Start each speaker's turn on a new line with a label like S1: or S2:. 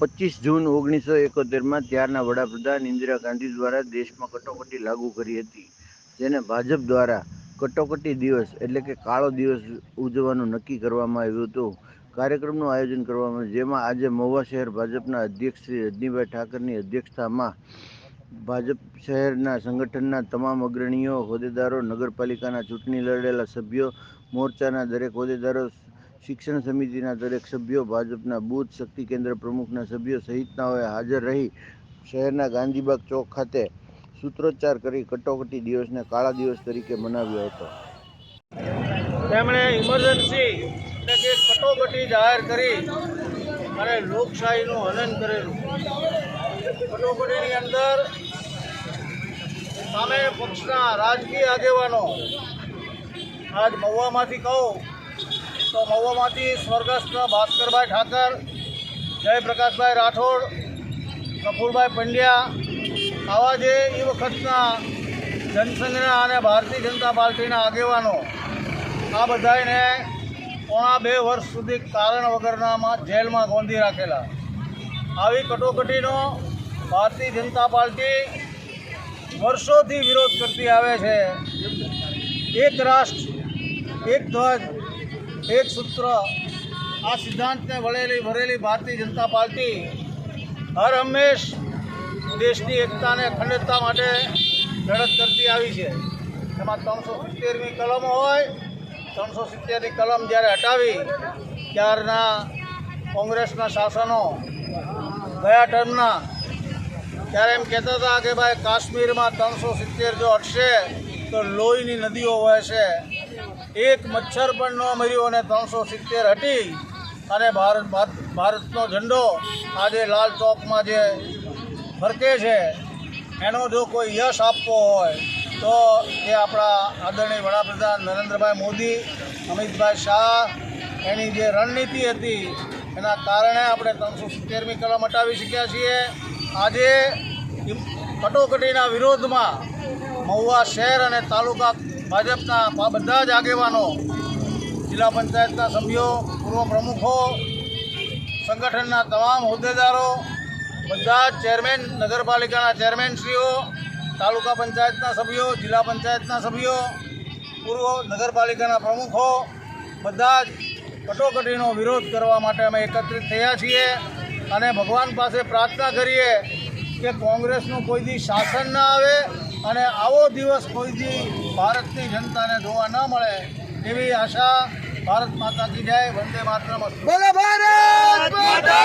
S1: પચીસ જૂન ઓગણીસો એકોતેરમાં ત્યારના વડાપ્રધાન ઇન્દિરા ગાંધી દ્વારા દેશમાં કટોકટી લાગુ કરી હતી, જેને ભાજપ દ્વારા કટોકટી દિવસ એટલે કે કાળો દિવસ ઉજવવાનું નક્કી કરવામાં આવ્યું હતું. કાર્યક્રમનું આયોજન કરવામાં જેમાં આજે મહુવા શહેર ભાજપના અધ્યક્ષ શ્રી રજનીભાઈ ઠાકરની અધ્યક્ષતામાં ભાજપ શહેરના સંગઠનના તમામ અગ્રણીઓ, હોદ્દેદારો, નગરપાલિકાના ચૂંટણી લડેલા સભ્યો, મોરચાના દરેક હોદ્દેદારો શિક્ષણ સમિતિના દરેક સભ્યો, ભાજપના બુથ, શક્તિ કેન્દ્ર પ્રમુખના સભ્યો સહિતનાઓએ હાજર રહી શહેરના ગાંધીબાગ ચોક ખાતે સૂત્રોચ્ચાર કરી કટોકટી દિવસને કાળા દિવસ તરીકે મનાવ્યો હતો.
S2: તેમણે ઇમરજન્સી કે કટોકટી જાહેર કરી અને લોકશાહીનું હનન કરેલું. કટોકટીની અંદર સામે પક્ષના રાજકીય આગેવાનો, આજ મહુવામાંથી કહું તો મહુવામાંથી સ્વર્ગસ્થ ભાસ્કરભાઈ ઠાકર, જયપ્રકાશભાઈ રાઠોડ, કપૂરભાઈ પંડ્યા, આવા જે એ વખતના જનસંઘના અને ભારતીય જનતા પાર્ટીના આગેવાનો, આ બધાને પોણા બે વર્ષ સુધી કારણ વગરનામાં જેલમાં ગોંધી રાખેલા. આવી કટોકટીનો ભારતીય જનતા પાર્ટી વર્ષોથી વિરોધ કરતી આવે છે. એક રાષ્ટ્ર, એક ધ્વજ એક સૂત્ર આ સિદ્ધાંતને વળેલી ભરેલી ભારતીય જનતા પાર્ટી હર હંમેશ દેશની એકતા અને અખંડતા માટે લડત કરતી આવી છે. એમાં ત્રણસો સિત્તેરમી કલમ હોય, ત્રણસો સિત્તેરની કલમ જ્યારે હટાવી, ત્યારના કોંગ્રેસના શાસનો ગયા ટર્મના, ત્યારે એમ કહેતા હતા કે ભાઈ કાશ્મીરમાં ત્રણસો સિત્તેર જો હટશે, તો લોહીની નદીઓ વહેશે એક મચ્છર પણ ન મર્યો અને ત્રણસો સિત્તેર હટી અને ભારત ભારત- ભારતનો ઝંડો આજે લાલ ચોકમાં જે ફરકે છે, એનો જો કોઈ યશ આપવો હોય, તો એ આપણા આદરણીય વડાપ્રધાન નરેન્દ્રભાઈ મોદી, અમિતભાઈ શાહ, એની જે રણનીતિ હતી, એના કારણે આપણે ત્રણસો સિત્તેરમી કલમ હટાવી શક્યા છીએ. આજે કટોકટીના વિરોધમાં મહુવા શહેર અને તાલુકા ભાજપના બધા જ આગેવાનો, જિલ્લા પંચાયતના સભ્યો, પૂર્વ પ્રમુખો, સંગઠનના તમામ હોદ્દેદારો, બધા જ ચેરમેન, નગરપાલિકાના ચેરમેનશ્રીઓ, તાલુકા પંચાયતના સભ્યો, જિલ્લા પંચાયતના સભ્યો, પૂર્વ નગરપાલિકાના પ્રમુખો, બધા જ કટોકટીનો વિરોધ કરવા માટે અમે એકત્રિત થયા છીએ અને ભગવાન પાસે પ્રાર્થના કરીએ કે કોંગ્રેસનું કોઈ દી શાસન ના આવે અને આવો દિવસ કોઈથી ભારતની જનતાને જોવા ન મળે એવી આશા ભારત માતા કી જય, વંદે માતરમ.
S3: બોલો ભારત માતા